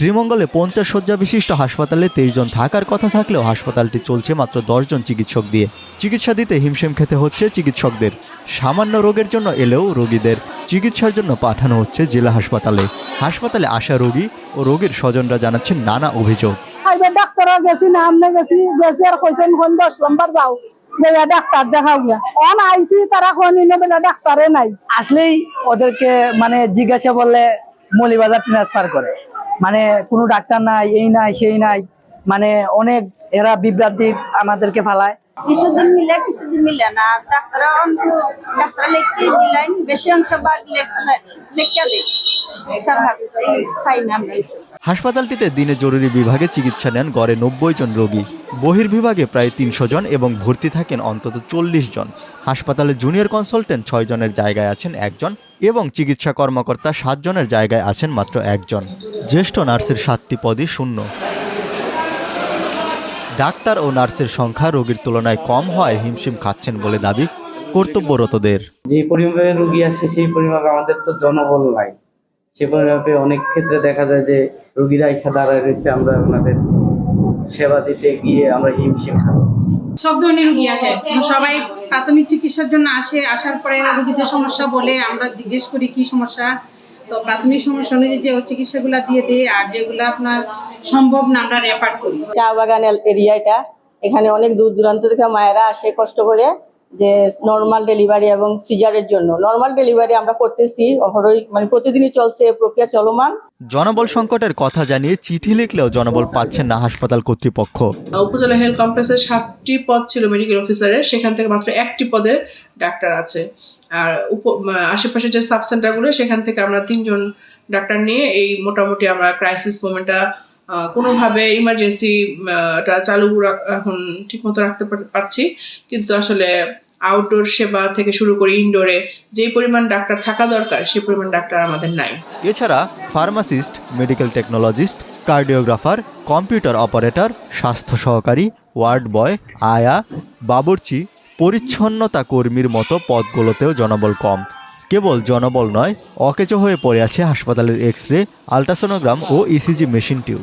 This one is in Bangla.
শ্রীমঙ্গলে পঞ্চাশ শয্যা বিশিষ্ট হাসপাতালে তেইশ জন থাকার কথা থাকলেও হাসপাতালটি চলছে মাত্র দশজন চিকিৎসক দিয়ে। চিকিৎসা দিতে হিমশিম খেতে হচ্ছে চিকিৎসকদের। সামান্য রোগের জন্য এলেও রোগীদের চিকিৎসার জন্য পাঠানো হচ্ছে জেলা হাসপাতালে। হাসপাতালে আসা রোগী ও রোগীর স্বজনরা জানাচ্ছেন নানা অভিযোগ। ডাক্তার গেছি না আমনে গেছি গেছি আর কইছেন কোন দশ নম্বর যাও গিয়া ডাক্তার দেখাও গিয়া। অন আইছি তারা কোন বেলা ডাক্তারে নাই। আসলেই ওদেরকে মানে জিজ্ঞাসা করলে মলিবাজার ট্রান্সফার করে। মানে কোনো ডাক্তার নাই, এই নাই, সেই নাই। মানে অনেক এরা বিভ্রান্তি আমাদেরকে ফালায়। কিছুদিন মিলে কিছুদিন মিলে না। ডাক্তার ডাক্তার লিখতে বেশি অংশ লিখতে দেয় হাসপাতালটিতে দিনে জরুরি বিভাগে চিকিৎসা নেন গড়ে নব্বই জন রোগী। বহির্বিভাগে প্রায় তিনশো জন এবং ভর্তি থাকেন অন্তত চল্লিশ জন। হাসপাতালে জুনিয়র কনসালটেন্ট ছয় জনের জায়গায় আছেন একজন এবং চিকিৎসা কর্মকর্তা সাত জনের জায়গায় আছেন মাত্র একজন। জ্যেষ্ঠ নার্সের সাতটি পদই শূন্য। ডাক্তার ও নার্সের সংখ্যা রোগীর তুলনায় কম হওয়ায় হিমশিম খাচ্ছেন বলে দাবি কর্তব্যরতদের। যে পরিমাপে রুগী আসে সেই পরিমাপে আমাদের তো জনবল নাই। সে পরিমাপে অনেক ক্ষেত্রে দেখা যায় যে রুগীরা এসে দাঁড়ায় রয়েছে আমরা ওনাদের সেবা দিতে গিয়ে আমরা হিমশিম খাচ্ছি। সব ধরনের রুগী আসে। সবাই প্রাথমিক চিকিৎসার জন্য আসে আসার পরে রুগীদের সমস্যা বলে আমরা জিজ্ঞেস করি কি সমস্যা? তো প্রাথমিক সমস্যা অনুযায়ী যে চিকিৎসাগুলো দিয়ে দিই আর যেগুলো আপনার সম্ভব না আমরা রেফার করি। চা বাগান এরিয়া এটা। এখানে অনেক দূর দূরান্ত থেকে মায়েরা আসে কষ্ট করে। যে নর্মাল ডেলিভারি এবং সিজারের জন্য। নর্মাল ডেলিভারি আমরা করতেছি অহরই মানে প্রতিদিনই চলছে প্রক্রিয়া চলমান। জনবল সংকটের কথা জানিয়ে চিঠি লিখলেও জনবল পাচ্ছেন না হাসপাতাল কর্তৃপক্ষ। উপজেলা হেলথ কমপ্লেক্সের সাতটি পদ ছিল মেডিকেল অফিসারের সেখান থেকে মাত্র একটি পদে ডাক্তার আছে। আর উপ- আশেপাশে যে সাব সেন্টারগুলো সেখান থেকে আমরা তিনজন ডাক্তার নিয়ে এই মোটামুটি আমরা ক্রাইসিস মোমেন্টটা কোনোভাবে ইমার্জেন্সিটা চালু এখন ঠিকমতো রাখতে পারছি। কিন্তু আসলে আউটডোর সেবা থেকে শুরু করে ইনডোরে যে পরিমাণ ডাক্তার থাকা দরকার সেই পরিমাণ ডাক্তার আমাদের নাই। এছাড়া pharmacist medical technologist cardiographer computer operator স্বাস্থ্য সহকারী ওয়ার্ড বয় আয়া, বাবুর্চি, পরিচ্ছন্নতা কর্মীর মতো পদগুলোতেও জনবল কম। কেবল জনবল নয় অকেচো হয়ে পড়ে আছে হাসপাতালের এক্স রে আলট্রাসোনোগ্রাম ও ইসিজি মেশিনটিও।